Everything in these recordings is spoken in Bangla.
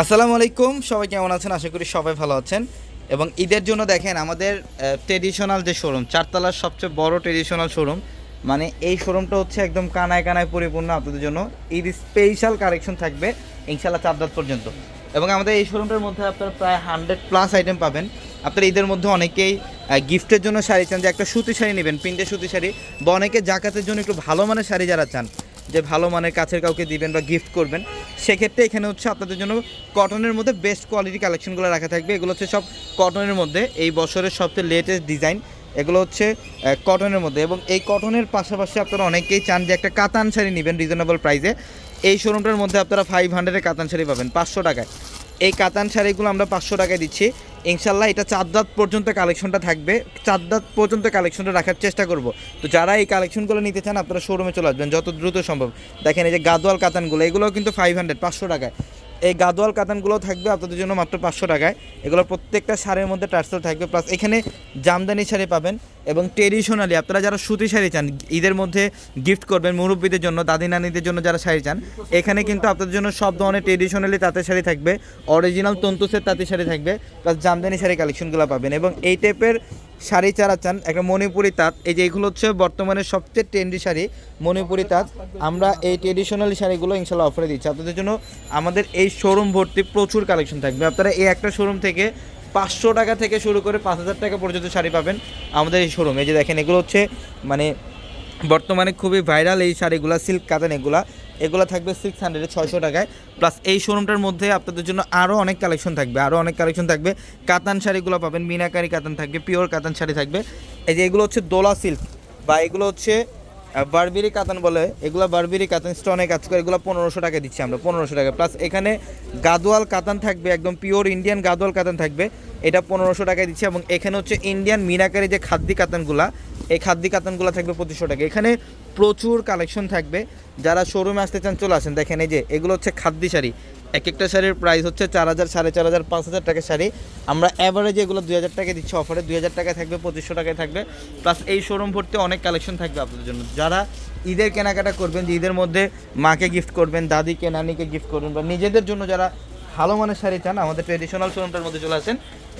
আসসালামু আলাইকুম, সবাই কেমন আছেন? আশা করি সবাই ভালো আছেন। এবং ঈদের জন্য দেখেন আমাদের ট্রেডিশনাল যে শোরুম চারতলার সবচেয়ে বড় ট্রেডিশনাল শোরুম মানে এই শোরুমটা হচ্ছে একদম কানায় কানায় পরিপূর্ণ আপনাদের জন্য। ঈদ স্পেশাল কালেকশন থাকবে ইনশাল্লাহ চার রাত পর্যন্ত। এবং আমাদের এই শোরুমটার মধ্যে আপনারা প্রায় হান্ড্রেড প্লাস আইটেম পাবেন। আপনারা ঈদের মধ্যে অনেকেই গিফটের জন্য শাড়ি চান, যে একটা সুতি শাড়ি নেবেন, প্রিন্টের সুতি শাড়ি, বা অনেকে জাকাতের জন্য একটু ভালো মানের শাড়ি যারা চান, যে ভালো মানের কাছের কাউকে দিবেন বা গিফট করবেন সেক্ষেত্রে এখানে হচ্ছে আপনাদের জন্য কটনের মধ্যে বেস্ট কোয়ালিটি কালেকশনগুলো রাখা থাকবে। এগুলো হচ্ছে সব কটনের মধ্যে। এই বছরের সবচেয়ে লেটেস্ট ডিজাইন এগুলো হচ্ছে কটনের মধ্যে। এবং এই কটনের পাশাপাশি আপনারা অনেকেই চান যে একটা কাতান শাড়ি নেবেন রিজনেবল প্রাইসে এই শোরুমটার মধ্যে আপনারা ফাইভ হান্ড্রেডের কাতান শাড়ি পাবেন, পাঁচশো টাকায়। এই কাতান শাড়িগুলো আমরা পাঁচশো টাকায় দিচ্ছি। ইনশাল্লাহ এটা চার দাঁত পর্যন্ত কালেকশনটা থাকবে। চার দাঁত পর্যন্ত কালেকশনটা রাখার চেষ্টা করব। তো যারা এই কালেকশনগুলো নিতে চান, আপনারা শোরুমে চলে আসবেন, যত দ্রুত সম্ভব। দেখেন এই যে গাদোয়াল কাতানগুলো, এগুলোও কিন্তু ফাইভ হান্ড্রেড পাঁচশো টাকায়। এই গাদোয়াল কাতানগুলো থাকবে আপনাদের জন্য মাত্র পাঁচশো টাকায়। এগুলো প্রত্যেকটা শাড়ির মধ্যে টার্সেল থাকবে। প্লাস এখানে জামদানি শাড়ি পাবেন এবং ট্রেডিশনালি আপনারা যারা সুতি শাড়ি চান, ঈদের মধ্যে গিফট করবেন মুরব্বীদের জন্য, দাদি নানিদের জন্য যারা শাড়ি চান, এখানে কিন্তু আপনাদের জন্য সব ধরনের ট্রেডিশনালি তাঁতের শাড়ি থাকবে। অরিজিনাল তন্তুসের তাঁতের শাড়ি থাকবে। প্লাস জামদানি শাড়ি কালেকশনগুলো পাবেন। এবং এই টাইপের শাড়ি চারা চান, একটা মণিপুরি তাঁত, এই যে এগুলো হচ্ছে বর্তমানে সবচেয়ে ট্রেন্ডি শাড়ি, মণিপুরি তাঁত। আমরা এই ট্রেডিশনাল শাড়িগুলো ইনশাল্লাহ অফারে দিচ্ছি। আপনাদের জন্য আমাদের এই শোরুম ভর্তি প্রচুর কালেকশন থাকবে। আপনারা এই একটা শোরুম থেকে পাঁচশো টাকা থেকে শুরু করে পাঁচ হাজার টাকা পর্যন্ত শাড়ি পাবেন আমাদের এই শোরুম এই যে দেখেন, এগুলো হচ্ছে মানে বর্তমানে খুবই ভাইরাল এই শাড়িগুলো সিল্ক কাতান এগুলা। এগুলো থাকবে সিক্স হান্ড্রেডে ছয়শো টাকায়। প্লাস এই শোরুমটার মধ্যে আপনাদের জন্য আরও অনেক কালেকশন থাকবে আরও অনেক কালেকশন থাকবে। কাতান শাড়িগুলো পাবেন, মিনাকারি কাতান থাকবে পিওর কাতান শাড়ি থাকবে। এই যে এগুলো হচ্ছে দোলা সিল্ক বা এগুলো হচ্ছে বারবিরি কাতান বলে, এগুলো বারবিরি কাতান স্টোনে কাজ করে, এগুলো পনেরোশো টাকা দিচ্ছি আমরা, পনেরোশো টাকা। প্লাস এখানে গাদোয়াল কাতান থাকবে, একদম পিওর ইন্ডিয়ান গাদোয়াল কাতান থাকবে। এটা পনেরোশো টাকায় দিচ্ছি এবং এখানে হচ্ছে ইন্ডিয়ান মিনাকারি যে খাদ্যি কাতানগুলা, এই খাদ্যি কাতানগুলো থাকবে পঁচিশশো টাকা। এখানে প্রচুর কালেকশন থাকবে। যারা শোরুমে আসতে চান, চলে আসেন। দেখেন এই যে, এগুলো হচ্ছে খাদ্যি শাড়ি। এক একটা শাড়ির প্রাইস হচ্ছে চার হাজার, সাড়ে চার হাজার, পাঁচ হাজার টাকার শাড়ি। আমরা অ্যাভারেজ এগুলো দুই হাজার টাকা দিচ্ছি। অফারে দুই হাজার টাকায় থাকবে, পঁচিশশো টাকায় থাকবে। প্লাস এই শোরুম ভর্তি অনেক কালেকশন থাকবে আপনাদের জন্য। যারা ঈদের কেনাকাটা করবেন, যে ঈদের মধ্যে মাকে গিফট করবেন, দাদিকে, নানিকে গিফট করবেন, বা নিজেদের জন্য যারা ভালো মানের শাড়ি চান, আমাদের ট্রেডিশনাল শোরুমটার মধ্যে চলে আসেন।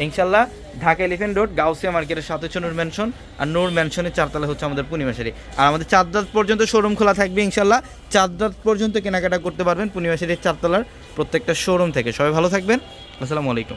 ইনশাল্লাহ, ঢাকা এলিফেন্ট রোড গাউসিয়া মার্কেটের সাথে নূর ম্যানশন আর নূর ম্যানশনের চারতলা হচ্ছে আমাদের পূর্ণিমা শাড়ি। আর আমাদের চারদাত পর্যন্ত শোরুম খোলা থাকবে ইনশাল্লাহ। চারদাত পর্যন্ত কেনাকাটা করতে পারবেন পূর্ণিমা শাড়ির চারতলার প্রত্যেকটা শোরুম থেকে। সবাই ভালো থাকবেন। আসসালামু আলাইকুম।